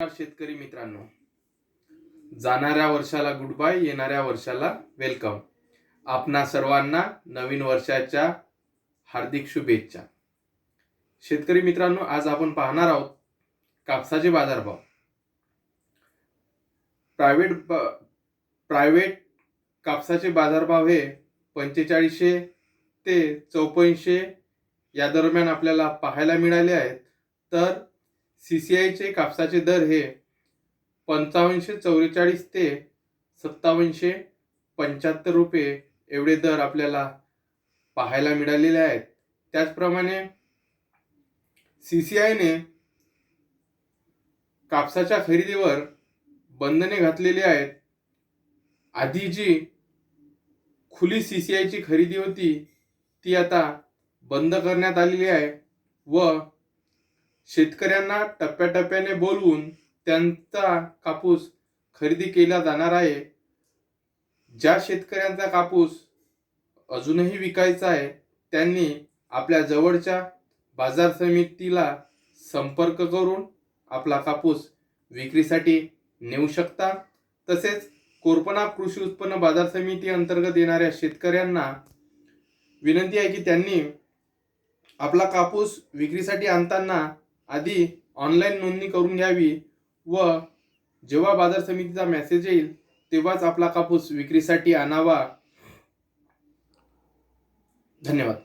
शेतकरी मित्रांनो. जाणाऱ्या वर्षाला गुड बाय येणाऱ्या वर्षाला वेलकम. आपणा सर्वांना नवीन वर्षाच्या हार्दिक शुभेच्छा. शेतकरी मित्रांनो आज आपण पाहणार आहोत कापसाचे बाजारभाव. प्रायव्हेट प्रायव्हेट कापसाचे बाजारभाव हे पंचेचाळीसशे ते चौपन्नशे या दरम्यान आपल्याला पाहायला मिळाले आहेत. तर सी सी आयचे कापसाचे दर हे पंचावन्नशे चौवेचाळीस ते सत्तावन्नशे पंच्याहत्तर रुपये एवढे दर आपल्याला पाहायला मिळालेले आहेत. त्याचप्रमाणे सी सी आयने कापसाच्या खरेदीवर बंधने घातलेली आहेत. आधी जी खुली सी सी आयची खरेदी होती ती आता बंद करण्यात आलेली आहे व शेतकऱ्यांना टप्प्याटप्प्याने बोलवून त्यांचा कापूस खरेदी केला जाणार आहे. ज्या शेतकऱ्यांचा कापूस अजूनही विकायचा आहे त्यांनी आपल्या जवळच्या बाजार समितीला संपर्क करून आपला कापूस विक्रीसाठी नेऊ शकता. तसेच कोरपणा कृषी उत्पन्न बाजार समिती अंतर्गत येणाऱ्या शेतकऱ्यांना विनंती आहे की त्यांनी आपला कापूस विक्रीसाठी आणताना आधी ऑनलाईन नोंदणी करून घ्यावी व जेव्हा बाजार समितीचा मेसेज येईल तेव्हाच आपला कापूस विक्रीसाठी आणावा. धन्यवाद.